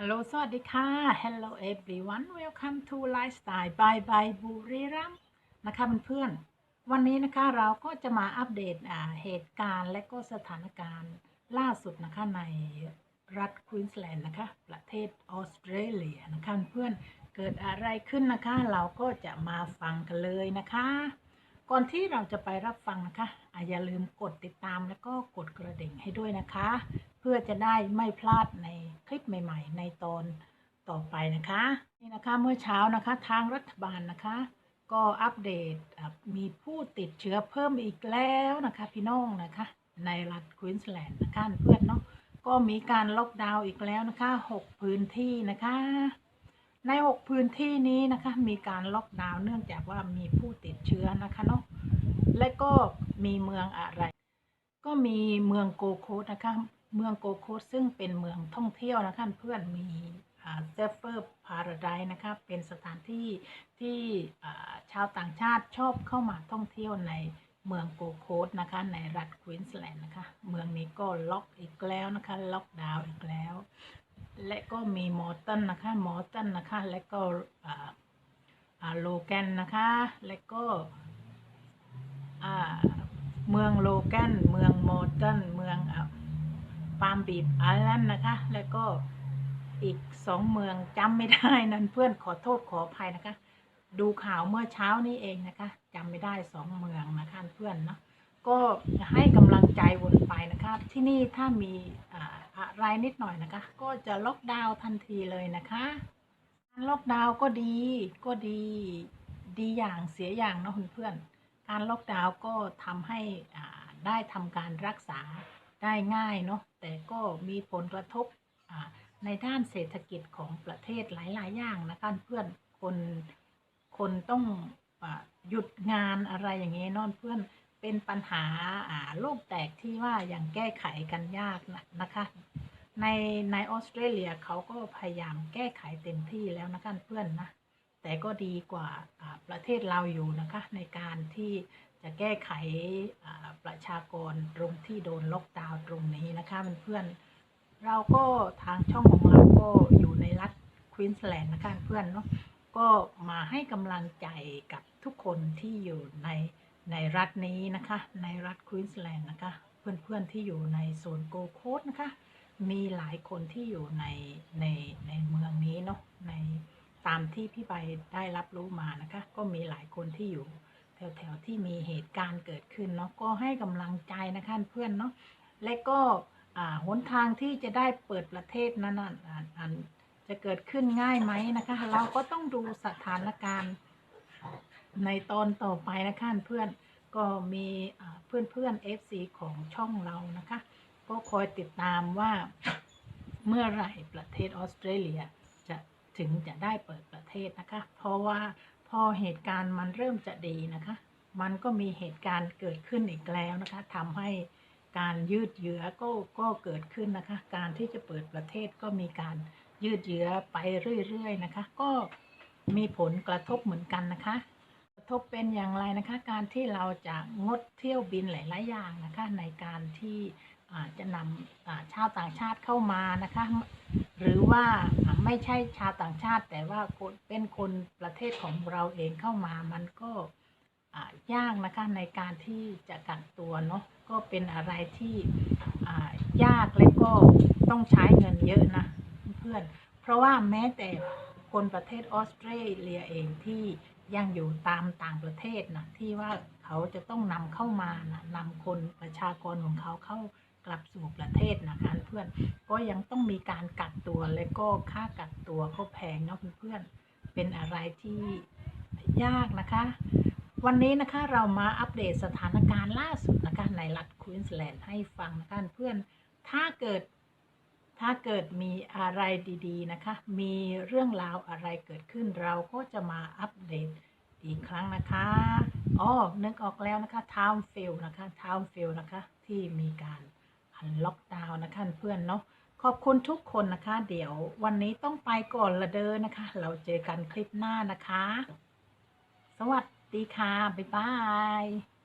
ฮัลโหล สวัสดีค่ะ Hello everyone welcome to lifestyle by by บุรีรัมนะคะเพื่อนๆวันนี้นะคะเราก็จะมาอัปเดตเหตุการณ์และก็สถานการณ์ล่าสุดนะคะในรัฐควีนสแลนด์นะคะ ประเทศออสเตรเลียนะคะเพื่อนเกิดอะไรขึ้นนะคะ เราก็จะมาฟังกันเลยนะคะ ก่อนที่เราจะไปรับฟังนะคะอย่าลืมกดติดตามแล้วก็กดกระดิ่งให้ด้วยนะคะ พื่อจะได้ไม่พลาดในคลิปใหม่ ๆ ในตอนต่อไปนะคะนี่นะคะเมื่อเช้านะคะทางรัฐบาลนะคะ ก็อัปเดตมีผู้ติดเชื้อเพิ่มอีกแล้วนะคะพี่น้องนะคะ ในรัฐควีนส์แลนด์นะคะเพื่อนเนาะก็มีการล็อกดาวน์อีกแล้วนะคะ 6 พื้นที่นะคะ ใน 6 พื้นที่นี้นะคะ มีการล็อกดาวน์เนื่องจากว่ามีผู้ติดเชื้อนะคะเนาะและก็มีเมืองอะไร ก็มีเมืองโกโคสนะคะ เมืองโกโคสซึ่งเป็นเมืองท่องเที่ยวนะคะเพื่อนมีเซฟเฟอร์พาราไดนะคะเป็นสถานที่ที่ชาวต่างชาติชอบเข้ามาท่องเที่ยวในเมืองโกโคสนะคะในรัฐควีนสแลนด์นะคะ เมืองนี้ก็ล็อกอีกแล้วนะคะ ล็อกดาวน์อีกแล้ว และก็มีมอร์ตันนะคะมอร์ตันนะคะและก็โลแกนนะคะ และก็เมืองโลแกนเมืองมอร์ตันเมือง อ่าฟาร์มบีบไอแลนด์นะคะ แล้วก็อีกสองเมืองจำไม่ได้นั้นเพื่อนขอโทษขออภัยนะคะ ดูข่าวเมื่อเช้านี้เองนะคะจำไม่ได้สองเมืองนะคะเพื่อนเนาะก็ให้กำลังใจวนไปนะคะ ที่นี่ถ้ามีอะไรนิดหน่อยนะคะ ก็จะล็อกดาวน์ทันทีเลยนะคะการล็อกดาวน์ก็ดีก็ดีดีอย่างเสียอย่างเนาะเพื่อนๆการล็อกดาวน์ก็ทำให้ได้ทำการรักษา ได้ง่ายเนาะแต่ก็มีผลกระทบในด้านเศรษฐกิจของประเทศหลาย ๆ อย่างนะคะเพื่อนคนคนต้องหยุดงานอะไรอย่างเงี้ยนอนเพื่อนเป็นปัญหาโลกแตกที่ว่ายังแก้ไขกันยากนะนะคะ ในในออสเตรเลียเขาก็พยายามแก้ไขเต็มที่แล้วนะคะเพื่อนนะแต่ก็ดีกว่าประเทศเราอยู่นะคะในการที่ จะแก้ไขประชากรตรงที่โดนล็อกดาวน์ตรงนี้นะคะเพื่อนๆเราก็ทางช่องของเราก็อยู่ในรัฐควีนสแลนด์นะคะเพื่อนเนาะก็มาให้กำลังใจกับทุกคนที่อยู่ในในรัฐนี้นะคะ ในรัฐควีนสแลนด์นะคะ เพื่อนๆที่อยู่ในโซนโกโคสนะคะ มีหลายคนที่อยู่ในในในเมืองนี้เนาะในตามที่พี่ใบได้รับรู้มานะคะ ก็มีหลายคนที่อยู่ แถวๆที่มีเหตุการณ์เกิดขึ้นเนาะก็ให้กำลังใจนะคะเพื่อนเนาะและก็อ่าหนทางที่จะได้เปิดประเทศนั้นน่ะจะเกิดขึ้นง่ายไหมนะคะ เราก็ต้องดูสถานการณ์ในตอนต่อไปนะคะเพื่อนก็มีเพื่อนเพื่อนๆ FC ของช่องเรานะคะ ก็คอยติดตามว่าเมื่อไหร่ประเทศออสเตรเลียจะถึงจะได้เปิดประเทศนะคะ เพราะว่า พอเหตุการณ์มันเริ่มจะดีนะคะ มันก็มีเหตุการณ์เกิดขึ้นอีกแล้วนะคะทำให้การยืดเยื้อก็ก็เกิดขึ้นนะคะ การที่จะเปิดประเทศก็มีการยืดเยื้อไปเรื่อยๆนะคะ ก็มีผลกระทบเหมือนกันนะคะ กระทบเป็นอย่างไรนะคะ การที่เราจะงดเที่ยวบินหลายๆอย่างนะคะ ในการที่ จะนำชาวต่างชาติเข้ามานะคะ หรือว่าไม่ใช่ชาวต่างชาติ แต่ว่าเป็นคนประเทศของเราเองเข้ามามันก็ยากนะคะในการที่จะกักตัวเนาะก็เป็นอะไรที่ยากและก็ต้องใช้เงินเยอะนะเพื่อน เพราะว่าแม้แต่คนประเทศออสเตรเลียเองที่ยังอยู่ตามต่างประเทศนะที่ว่าเขาจะต้องนำเข้ามานะนำคนประชากรของเขาเข้า กลับสู่ประเทศนะคะเพื่อนก็ยังต้องมีการกักตัวและก็ค่ากักตัวก็แพงเนาะเพื่อนเป็นอะไรที่ยากนะคะ วันนี้นะคะเรามาอัปเดตสถานการณ์ล่าสุดนะคะในรัฐควีนสแลนด์ให้ฟังนะคะเพื่อนถ้าเกิดถ้าเกิดมีอะไรดีๆนะคะ มีเรื่องราวอะไรเกิดขึ้นเราก็จะมาอัปเดตอีกครั้งนะคะอ๋อนึกออกแล้วนะคะทาวน์ฟิลนะคะทาวน์ฟิลนะคะ ที่มีการ ล็อกดาวน์นะคะเพื่อนเนาะขอบคุณทุกคนนะคะ เดี๋ยววันนี้ต้องไปก่อนละเด้อนะคะ เราเจอกันคลิปหน้านะคะ สวัสดีค่ะ บ๊ายบาย